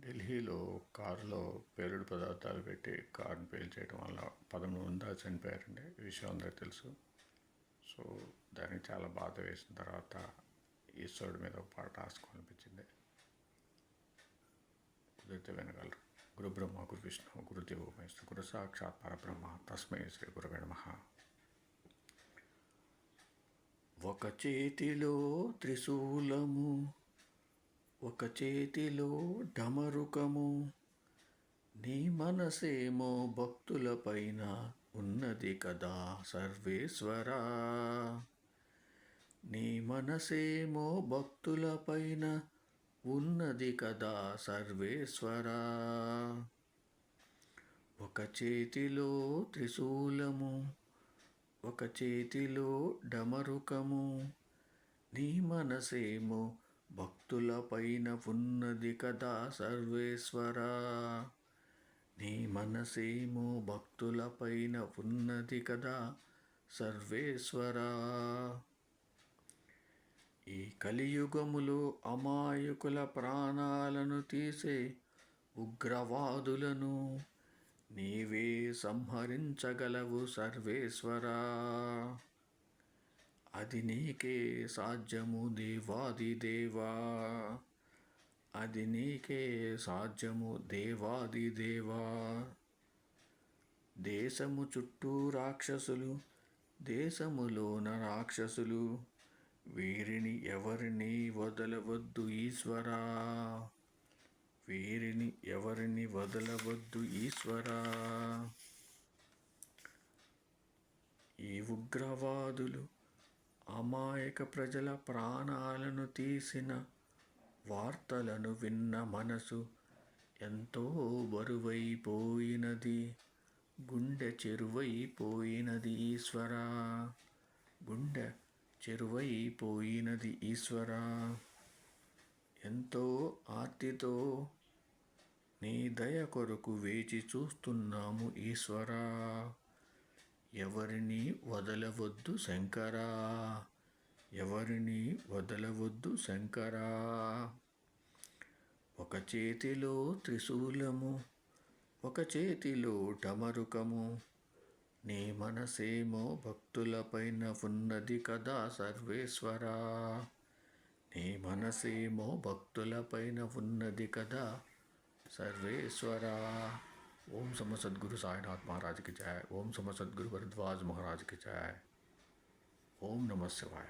ఢిల్లీలో కారులో పేలుడు పదార్థాలు పెట్టి కారుని పేల్చేయడం వల్ల పదమూడు మంది చనిపోయారండి? ఈ విషయం అందరికీ తెలుసు. సో దానికి చాలా బాధ వేసిన తర్వాత ఈశ్వరుడి మీద ఒక పాట రాసుకోవాలనిపించింది. కుదిరితే వినగలరు. గురు బ్రహ్మ గురు విష్ణు గురుదేవ మహేశ్వరు గురు సాక్షాత్ పరబ్రహ్మ తస్మై శ్రీ గురువే నమః. ఒక చేతిలో త్రిశూలము ఒక చేతిలో డమరుకము నీ మనసేమో భక్తులపైన ఉన్నది కదా సర్వేశ్వరా. నీ మనసేమో భక్తులపైన ఉన్నది కదా సర్వేశ్వరా. ఒక చేతిలో త్రిశూలము ఒక చేతిలో డమరుకము నీ మనసేమో భక్తులపైన ఉన్నది కదా సర్వేశ్వరా. నీ మనసేమో భక్తులపైన ఉన్నది కదా సర్వేశ్వరా. ఈ కలియుగములు అమాయకుల ప్రాణాలను తీసే ఉగ్రవాదులను నీవే సంహరించగలవు సర్వేశ్వరా. అది నీకే సాధ్యము దేవాది దేవా. అది నీకే సాధ్యము దేవాది దేవా. దేశము చుట్టూ రాక్షసులు దేశములోన రాక్షసులు వీరిని ఎవరిని వదలవద్దు ఈశ్వరా. వీరిని ఎవరిని వదలవద్దు ఈశ్వరా. ఈ ఉగ్రవాదులు అమాయక ప్రజల ప్రాణాలను తీసిన వార్తలను విన్న మనసు ఎంతో బరువైపోయినది. గుండె చెరువైపోయినది ఈశ్వరా. గుండె చెరువైపోయినది ఈశ్వరా. ఎంతో ఆర్తితో నీ దయ కొరకు వేచి చూస్తున్నాము ఈశ్వరా. ఎవరిని వదలవద్దు శంకరా. ఎవరిని వదలవద్దు శంకరా. ఒక చేతిలో త్రిశూలము ఒక చేతిలో టమరుకము. నీ మనసేమో భక్తులపైన ఉన్నది కదా సర్వేశ్వరా. నీ మనసేమో భక్తులపైన ఉన్నది కదా సర్వేశ్వరా. ओम समर सदगुरु साईनाथ महाराज की जय, ओम समर सदगुरु भरद्वाज महाराज की जय, ओम नमः शिवाय।